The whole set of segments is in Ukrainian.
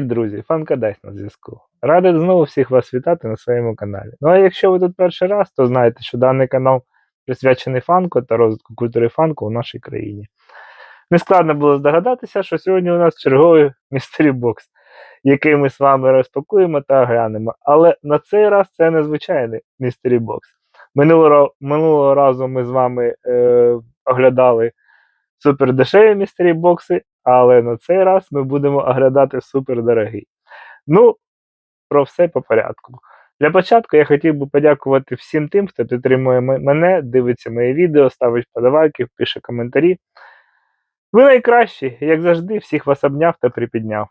Друзі, фанка дасть на зв'язку. Радий знову всіх вас вітати на своєму каналі. Ну а якщо ви тут перший раз, то знаєте, що даний канал присвячений фанку та розвитку культури фанку у нашій країні. Нескладно було здогадатися, що сьогодні у нас черговий містері бокс, який ми з вами розпакуємо та оглянемо. Але на цей раз це незвичайний містері бокс. Минулого, минулого разу ми з вами е, оглядали супердешеві містері бокси, але на цей раз ми будемо оглядати супердорогі. Ну, про все по порядку. Для початку я хотів би подякувати всім тим, хто підтримує мене, дивиться мої відео, ставить подавайки, пише коментарі. Ви найкращі, як завжди, всіх вас обняв та припідняв.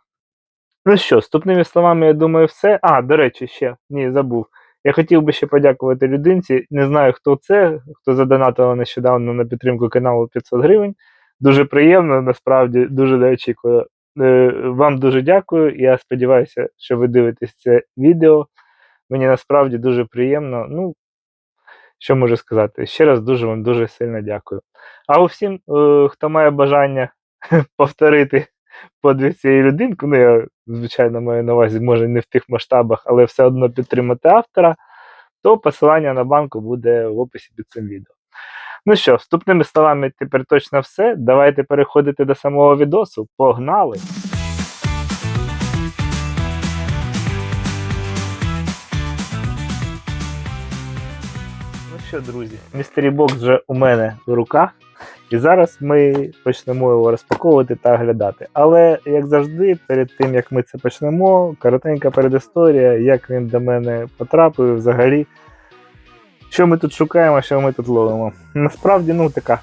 Ну що, вступними словами, я думаю, все. А, до речі, ще ні, забув. Я хотів би ще подякувати людинці. Не знаю, хто це, хто задонатила нещодавно на підтримку каналу 500 гривень. Дуже приємно, насправді дуже не очікую. Е, Вам дуже дякую. Я сподіваюся, що ви дивитесь це відео. Мені насправді дуже приємно. Ну, що можу сказати? Ще раз дуже вам дуже сильно дякую. А усім, е, хто має бажання повторити подвиг цієї людинки, ну я, звичайно, маю на увазі, може не в тих масштабах, але все одно підтримати автора, то посилання на банку буде в описі під цим відео. Ну що, вступними словами тепер точно все. Давайте переходити до самого відосу. Погнали! Ну що, друзі, містері бокс вже у мене в руках. І зараз ми почнемо його розпаковувати та оглядати. Але, як завжди, перед тим як ми це почнемо, коротенька передісторія, як він до мене потрапив взагалі. Що ми тут шукаємо, що ми тут ловимо. Насправді, ну така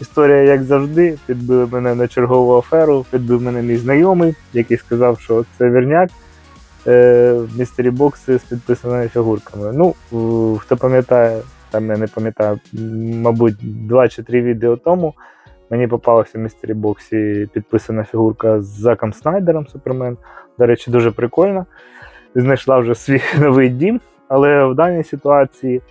історія, як завжди, підбили мене на чергову аферу, підбив мене мій знайомий, який сказав, що це вірняк. Е, містері бокси з підписаними фігурками. Ну, хто пам'ятає, там я не пам'ятаю, мабуть, два чи три відео тому мені попалася в містері боксі підписана фігурка з Заком Снайдером Супермен. До речі, дуже прикольно. Знайшла вже свій новий дім, але в даній ситуації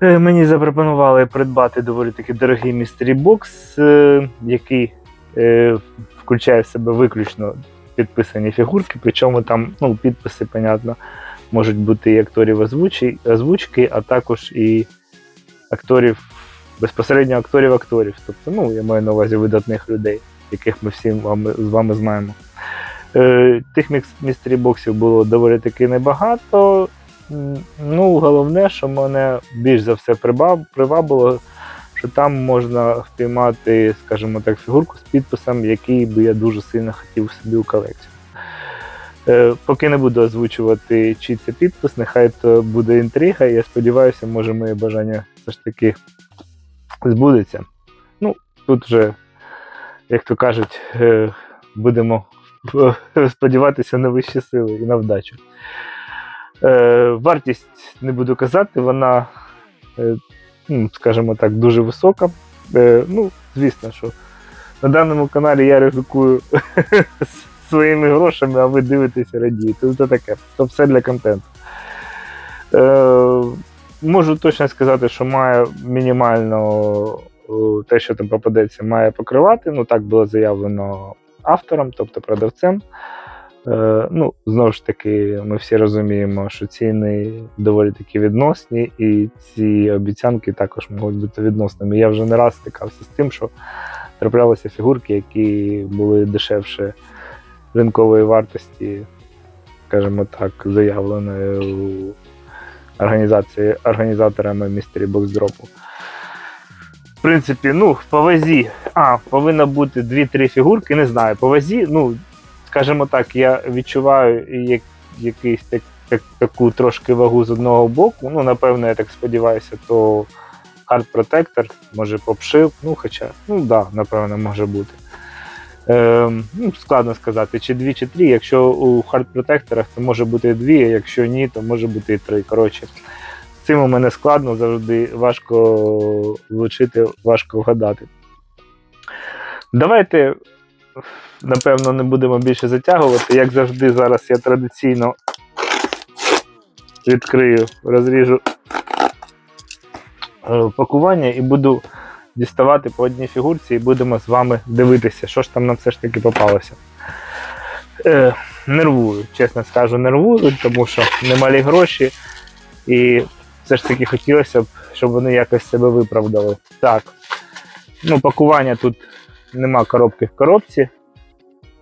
мені запропонували придбати доволі таки дорогий містері бокс, е, який е, включає в себе виключно підписані фігурки, причому там ну, підписи, понятно, можуть бути і акторів озвучки, а також і акторів, безпосередньо акторів акторів. Тобто, ну, я маю на увазі видатних людей, яких ми всі вами, з вами знаємо. Е, тих містері боксів було доволі таки небагато. Ну, головне, що мене більш за все привабило, що там можна впіймати, скажімо так, фігурку з підписом, який би я дуже сильно хотів собі у колекцію. Е, поки не буду озвучувати, чий це підпис, нехай то буде інтрига, я сподіваюся, може моє бажання все ж таки збудеться. Ну, тут вже, як то кажуть, е, будемо е, сподіватися на вищі сили і на вдачу. Е, вартість не буду казати, вона, е, ну, скажімо так, дуже висока. Е, ну, звісно, що на даному каналі я ризикую своїми грошами, а ви дивитеся радієте. Це таке. То все для контенту. Можу точно сказати, що має мінімально те, що там попадеться, має покривати. Ну, так було заявлено автором, тобто продавцем. Е, ну, знову ж таки, ми всі розуміємо, що ціни доволі таки відносні, і ці обіцянки також можуть бути відносними. Я вже не раз стикався з тим, що траплялися фігурки, які були дешевше ринкової вартості, скажімо так, заявленої у організації організаторами Box Drop. В принципі, ну, по вазі. А, повинно бути 2-3 фігурки, не знаю. По вазі, ну, скажімо так, я відчуваю як, якийсь так, так, таку трошки вагу з одного боку. Ну, напевно, я так сподіваюся, то Hard Protector, може попшив, ну, хоча, ну да, напевно, може бути. Ем, ну, складно сказати, чи дві, чи три. Якщо у Hard Protector, то може бути дві, а якщо ні, то може бути і три. Коротше, з цим у мене складно, завжди важко влучити, важко вгадати. Давайте, напевно, не будемо більше затягувати. Як завжди, зараз я традиційно відкрию, розріжу е, пакування і буду діставати по одній фігурці і будемо з вами дивитися, що ж там нам все ж таки попалося. е, нервують, чесно скажу, нервують, тому що немалі гроші. І все ж таки хотілося б, щоб вони якось себе виправдали. Так. Ну, пакування тут нема коробки в коробці.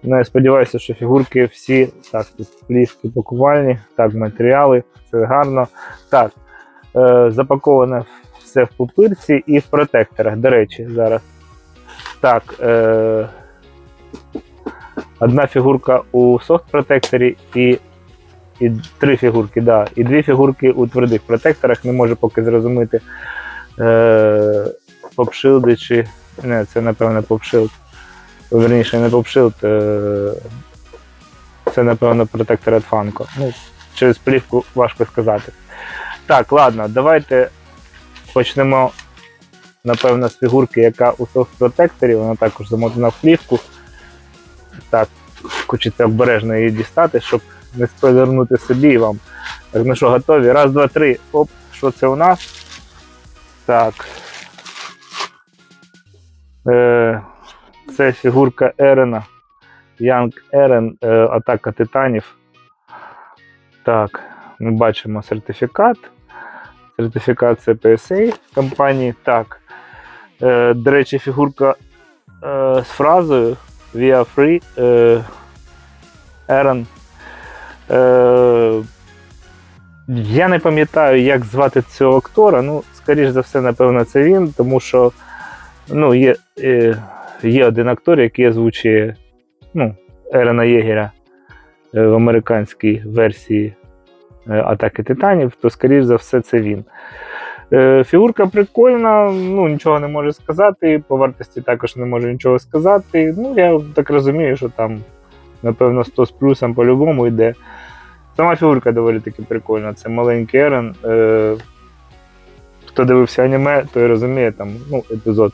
Ну, я сподіваюся, що фігурки всі. Так, тут плівки пакувальні, так, матеріали, це гарно. Так, е, запаковане все в пупирці і в протекторах. До речі, зараз. Так. Е, одна фігурка у софт-протекторі і, і три фігурки, да, і дві фігурки у твердих протекторах. Не можу поки зрозуміти. Е, попшилди чи. Не, це напевно попшилд. Верніше, не попшилд. Е, це, напевно, протектор від Фанко. Ну, через плівку важко сказати. Так, ладно, давайте почнемо, напевно, з фігурки, яка у софт-протекторі, вона також замотана в плівку. Так, хочеться обережно її дістати, щоб не спойлернути собі вам. Так, ну що, готові? Раз, два, три. Оп, що це у нас? Так. Е, це фігурка Ерена. Янг Ерен, атака титанів. Так, ми бачимо сертифікат. Сертифікат це PSA компанії. Так. Е, до речі, фігурка е, з фразою are free. Ерен. Я не пам'ятаю, як звати цього актора. Ну, скоріш за все, напевно, це він, тому що ну, є, е, є один актор, який озвучує ну, Ерена Єгера е, в американській версії е, Атаки Титанів, то, скоріш за все, це він. Фігурка прикольна, ну нічого не можу сказати. По вартості також не можу нічого сказати. Ну, я так розумію, що там, напевно, 100 з плюсом по-любому йде. Сама фігурка доволі таки прикольна. Це маленький Ерен. Хто дивився аніме, той розуміє там ну, епізод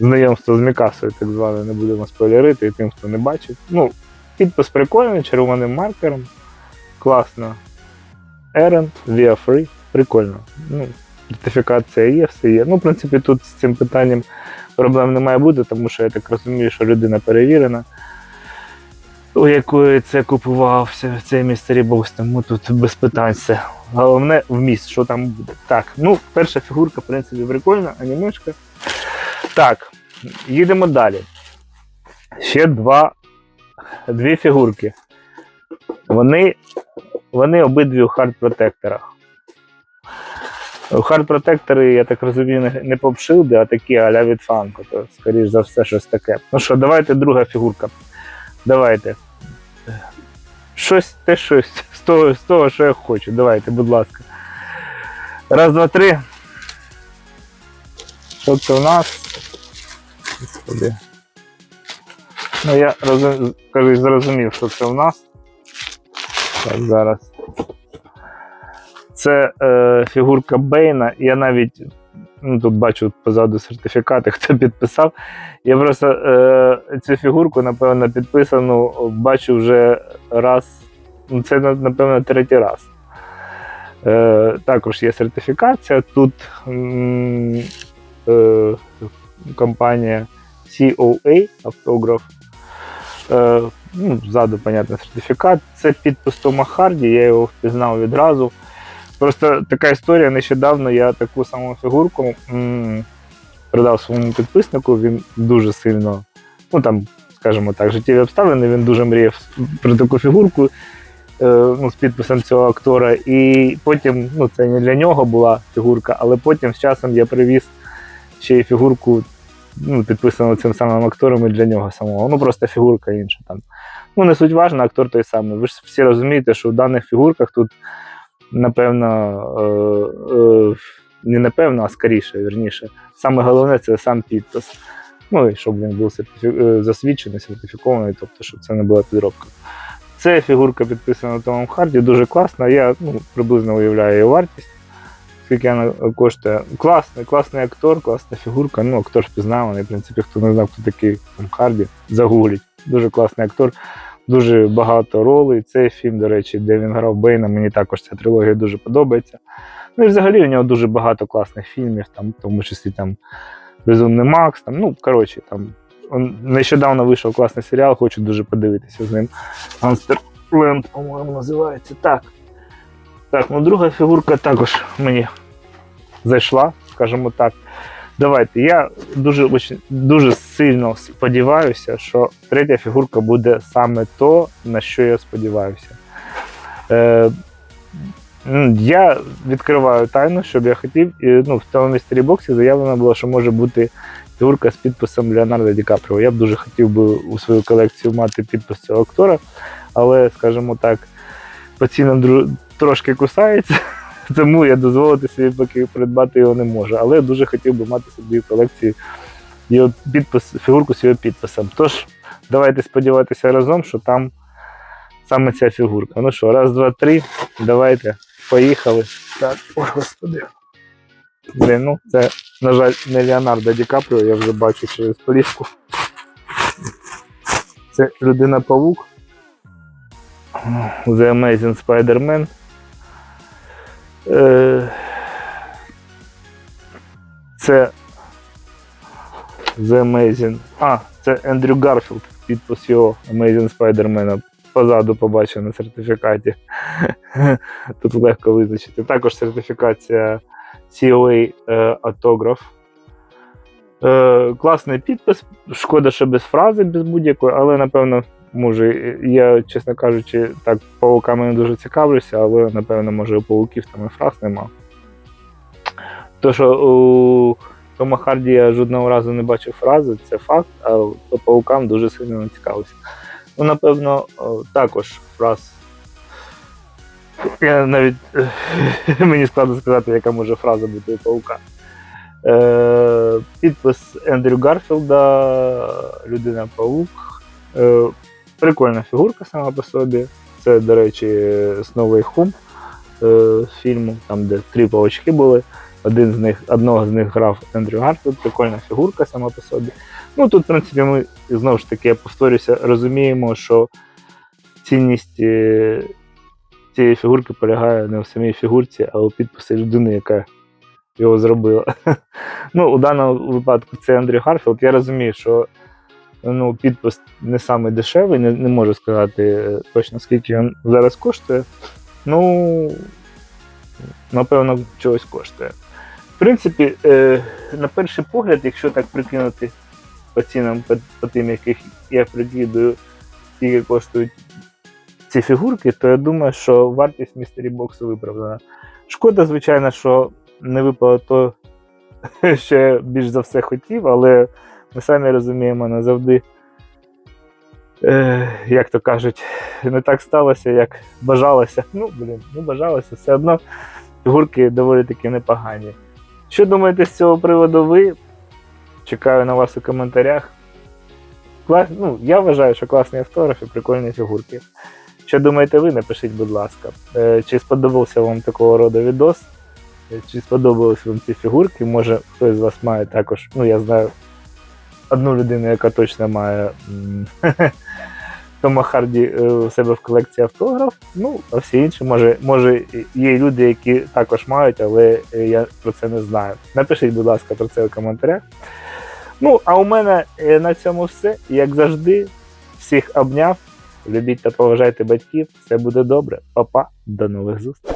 знайомства з Мікасою, так зване, не будемо спойлерити, і тим, хто не бачив. Ну, підпис прикольний, червоним маркером. Класно. Ерен, Via Free. Прикольно. Ну, сертифікація є, все є. Ну, в принципі, тут з цим питанням проблем не має бути, тому що я так розумію, що людина перевірена, у якої це купувався цей містері бокс, тому тут без питань все. Головне вміст, що там буде. Так, ну, перша фігурка, в принципі, прикольна, анімешка. Так, їдемо далі. Ще два, дві фігурки. Вони, вони обидві у хард-протекторах. Хард-протектори, я так розумію, не, не попшилди, а такі а-ля від фанку. То, скоріш за все, щось таке. Ну що, давайте друга фігурка. Давайте. Щось, те щось з того, з того, що я хочу. Давайте, будь ласка. Раз, два, три. Це у нас? Господи. Ну, я розум... кажу, зрозумів, що це у нас. Так, зараз. Це е, фігурка Бейна. Я навіть ну, тут бачу позаду сертифікати, хто підписав. Я просто е, цю фігурку, напевно, підписану, бачу вже раз. Ну, це, напевно, третій раз. Е, також є сертифікація. Тут м, е, компанія COA автограф. Е, ну, ззаду, понятно, сертифікат. Це підпис Тома Харді, я його впізнав відразу. Просто така історія. Нещодавно я таку саму фігурку м, продав своєму підписнику. Він дуже сильно, ну там, скажімо так, життєві обставини, він дуже мріяв про таку фігурку е, ну, з підписом цього актора. І потім, ну, це не для нього була фігурка, але потім з часом я привіз ще й фігурку, ну, підписану цим самим актором і для нього самого. Ну, просто фігурка інша там. Ну, не суть важна, актор той самий. Ви ж всі розумієте, що в даних фігурках тут, напевно, е, е, не напевно, а скоріше, вірніше. Саме головне це сам підпис. Ну, і щоб він був е, засвідчений, сертифікований, тобто, щоб це не була підробка. Це фігурка підписана Томом Харді, дуже класна. Я ну, приблизно уявляю її вартість. Скільки вона коштує. Класний, класний актор, класна фігурка. Ну, актор впізнаваний. В принципі, хто не знав, хто такий Харді, загугліть. Дуже класний актор, дуже багато ролей. Цей фільм, до речі, де він грав Бейна, мені також ця трилогія дуже подобається. Ну і взагалі у нього дуже багато класних фільмів, там, в тому числі там Безумний Макс. Там, ну, коротше, там Нещодавно вийшов класний серіал, хочу дуже подивитися з ним. Ганстерленд, по-моєму, називається. Так. Так, ну друга фігурка також мені зайшла, скажімо так. Давайте. Я дуже, дуже сильно сподіваюся, що третя фігурка буде саме то, на що я сподіваюся. Е, я відкриваю тайну, щоб я хотів. І, ну, в цьому містері боксі заявлено було, що може бути фігурка з підписом Леонардо Ді Капріо. Я б дуже хотів би у свою колекцію мати підпис цього актора, але, скажімо так, по цінам трошки кусається. Тому я дозволити собі поки придбати його не можу. Але я дуже хотів би мати собі в колекції його підпис, фігурку з його підписом. Тож, давайте сподіватися разом, що там саме ця фігурка. Ну що, раз, два, три. Давайте, поїхали. Так, ой, господи. Блін, ну це, на жаль, не Леонардо Ді Капріо, я вже бачу через полівку. Це людина павук. The Amazing Spider-Man. Е, Це The Amazing. А, це Ендрю Гарфілд, підпис його Amazing Spider-Man. Позаду побачив на сертифікаті. Тут легко визначити. Також сертифікація COA е, автограф. Е, класний підпис. Шкода, що без фрази, без будь-якої, але напевно, може, я, чесно кажучи, так пауками не дуже цікавлюся, але напевно, може, у пауків там і фраз нема. То, що у Тома Харді я жодного разу не бачив фрази, це факт, а по паукам дуже сильно не цікавився. Ну, напевно, також фраз. Я навіть мені складно сказати, яка може фраза бути у паука. Е, підпис Ендрю Гарфілда, людина паук. Е, прикольна фігурка сама по собі. Це, до речі, Сновий Хум е, фільму, там, де три павучки були. Один з них, одного з них грав Ендрю Гарфілд, прикольна фігурка сама по собі. Ну тут, в принципі, ми знову ж таки, я повторюся, розуміємо, що цінність е, цієї фігурки полягає не в самій фігурці, а у підписі людини, яка його зробила. ну, у даному випадку це Андрій Гарфілд. Я розумію, що ну, підпис не самий дешевий, не, не можу сказати е, точно, скільки він зараз коштує. Ну, напевно, чогось коштує. В принципі, е, на перший погляд, якщо так прикинути по цінам, по, по тим, яких я прикидую, скільки коштують ці фігурки, то я думаю, що вартість містері боксу виправдана. Шкода, звичайно, що не випало то, що я більш за все хотів, але ми самі розуміємо, не завжди, е, як то кажуть, не так сталося, як бажалося. Ну, блін, не бажалося, все одно фігурки доволі таки непогані. Що думаєте з цього приводу ви? Чекаю на вас у коментарях. Клас... Ну, я вважаю, що класні автографи, прикольні фігурки. Що думаєте ви, напишіть, будь ласка. Е, Чи сподобався вам такого роду відос? Е, Чи сподобались вам ці фігурки? Може, хтось з вас має також. Ну, я знаю одну людину, яка точно має Тома Харді е, у себе в колекції автограф. Ну, а всі інші, може, може, є люди, які також мають, але я про це не знаю. Напишіть, будь ласка, про це у коментарях. Ну, а у мене е, на цьому все. Як завжди, всіх обняв. Любіть та поважайте батьків. Все буде добре. Па-па, до нових зустрічей.